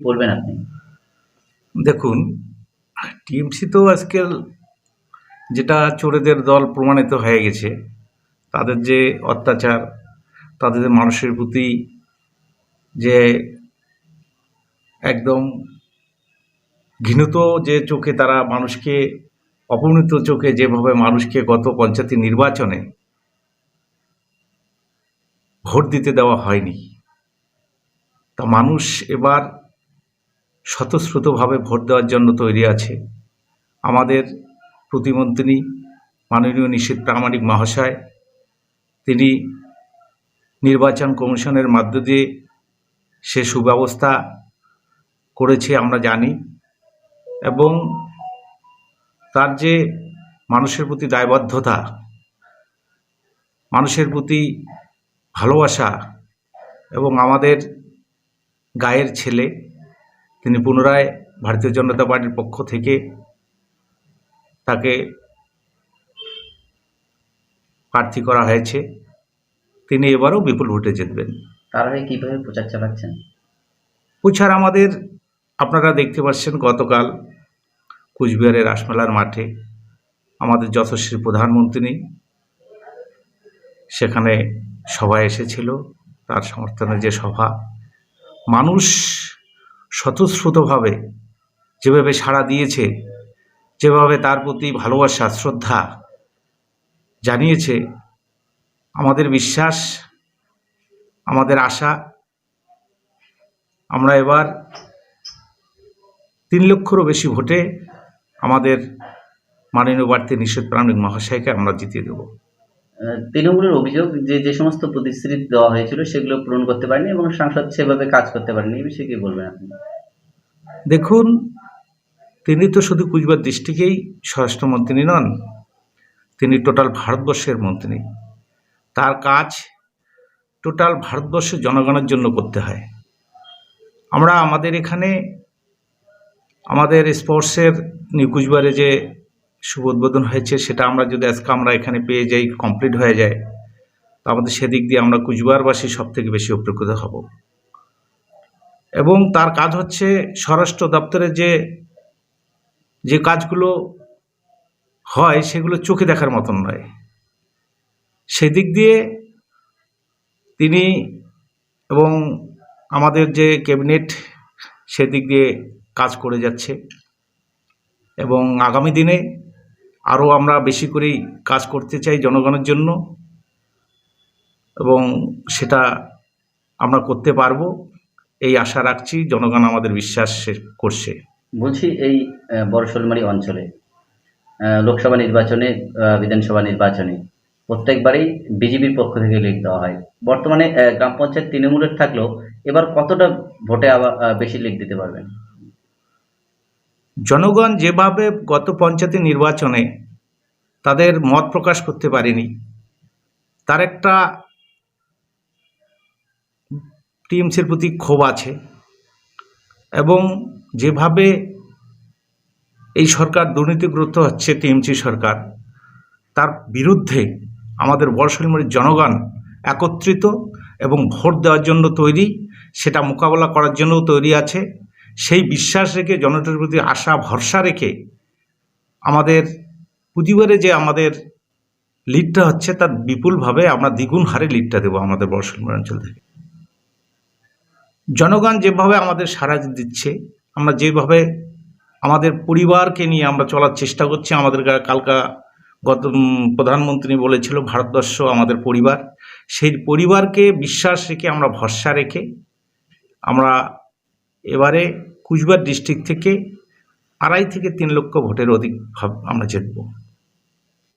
বলবেন আপনি? দেখুন, টিএমসি তো আজকাল যেটা চোরেদের দল প্রমাণিত হয়ে গেছে, তাদের যে অত্যাচার, তাদের মানুষের প্রতি যে একদম ঘৃণিত যে চোখে তারা মানুষকে অপমানিত চোখে যেভাবে মানুষকে গত পঞ্চায়েত নির্বাচনে ভোট দিতে দেওয়া হয়নি, তা মানুষ এবার স্বতঃস্ফূর্তভাবে ভোট দেওয়ার জন্য তৈরি আছে আমাদের প্রতিমন্ত্রী মাননীয় নিশীত প্রামাণিক মহাশয়। তিনি নির্বাচন কমিশনের মধ্য দিয়ে সে সুব্যবস্থা করেছে, আমরা জানি। এবং তার যে মানুষের প্রতি দায়বদ্ধতা, মানুষের প্রতি ভালোবাসা এবং আমাদের গায়ের ছেলে তিনি পুনরায় ভারতীয় জনতা পার্টির পক্ষ থেকে তাকে প্রার্থী করা হয়েছে। তিনি এবারও বিপুল ভোটে জিতবেন। তার হয়ে কীভাবে প্রচার চালাচ্ছেন? প্রচার আমাদের আপনারা দেখতে পাচ্ছেন গতকাল কুচবিহারের রাসমেলার মাঠে আমাদের যশস্বী প্রধানমন্ত্রী সেখানে সভায় এসেছিল। তার সমর্থনে যে সভা মানুষ স্বতঃস্ফূর্তভাবে যেভাবে সাড়া দিয়েছে, যেভাবে তার প্রতি ভালোবাসা, শ্রদ্ধা জানিয়েছে, আমাদের বিশ্বাস, আমাদের আশা, আমরা এবার তিন লক্ষরও বেশি ভোটে আমাদের মাননীয় বাড়তি নিষেধ প্রাণিক মহাশয়কে আমরা জিতিয়ে দেব। তৃণমূলের অভিযোগ যে যে সমস্ত প্রতিশ্রুতি দেওয়া হয়েছিল সেগুলো পূরণ করতে পারেনি এবং সাংসদ সেভাবে কাজ করতে পারেনি। এই বিষয়ে কি বলবেন আপনি? দেখুন, তিনি তো শুধু কুচবিহার ডিস্ট্রিক্টেই স্বরাষ্ট্রমন্ত্রী নন, তিনি টোটাল ভারতবর্ষের মন্ত্রী। তার কাজ টোটাল ভারতবর্ষের জনগণের জন্য করতে হয়। আমরা আমাদের এখানে, আমাদের স্পোর্টসের নিউ কুচবিহারে যে শুভ উদ্বোধন হয়েছে, সেটা আমরা যদি আজকে আমরা এখানে পেয়ে যাই কমপ্লিট হয়ে যায়, তো আমাদের সেদিক দিয়ে আমরা কুচবিহারবাসী সব থেকে বেশি উপকৃত হব। এবং তার কাজ হচ্ছে স্বরাষ্ট্র দপ্তরের যে যে কাজগুলো হয়, সেগুলো চোখে দেখার মতন নয়। সেদিক দিয়ে তিনি এবং আমাদের যে ক্যাবিনেট, সেদিক দিয়ে কাজ করে যাচ্ছে। এবং আগামী দিনে আরও আমরা বেশি করেই কাজ করতে চাই জনগণের জন্য এবং সেটা আমরা করতে পারব। এই আশা রাখছি জনগণ আমাদের বিশ্বাস করছে। বলছি এই আহ, বড়শোলমারি অঞ্চলে লোকসভা নির্বাচনে বিধানসভা নির্বাচনে প্রত্যেকবারেই বিজেপির পক্ষ থেকে লিড দেওয়া হয়। বর্তমানে গ্রাম পঞ্চায়েত তৃণমূলের থাকলেও এবার কতটা ভোটে আবার বেশি লিড দিতে পারবেন? জনগণ যেভাবে গত পঞ্চায়েত নির্বাচনে তাদের মত প্রকাশ করতে পারেনি, তার একটা টিএমসির প্রতি ক্ষোভ আছে এবং যেভাবে এই সরকার দুর্নীতিগ্রস্ত হচ্ছে টিএমসি সরকার, তার বিরুদ্ধে আমাদের বর্ষলমুড়ির জনগণ একত্রিত এবং ভোট দেওয়ার জন্য তৈরি, সেটা মোকাবেলা করার জন্যও তৈরি আছে। সেই বিশ্বাস রেখে, জনতার প্রতি আশা, ভরসা রেখে আমাদের প্রতিবারে যে আমাদের লিডটা হচ্ছে, তার বিপুলভাবে আমরা দ্বিগুণ হারে লিডটা দেবো আমাদের বর্ষলমুড়ি অঞ্চল থেকে। জনগণ যেভাবে আমাদের সাড়া দিচ্ছে, আমরা যেভাবে আমাদের পরিবারকে নিয়ে আমরা চলার চেষ্টা করছি, আমাদের কালকা গত প্রধানমন্ত্রী বলেছিল, ভারতবর্ষ আমাদের পরিবার। সেই পরিবারকে বিশ্বাস রেখে, আমরা ভরসা রেখে আমরা এবারে কুচবিহার ডিস্ট্রিক্ট থেকে আড়াই থেকে তিন লক্ষ ভোটের অধিক আমরা জিতব।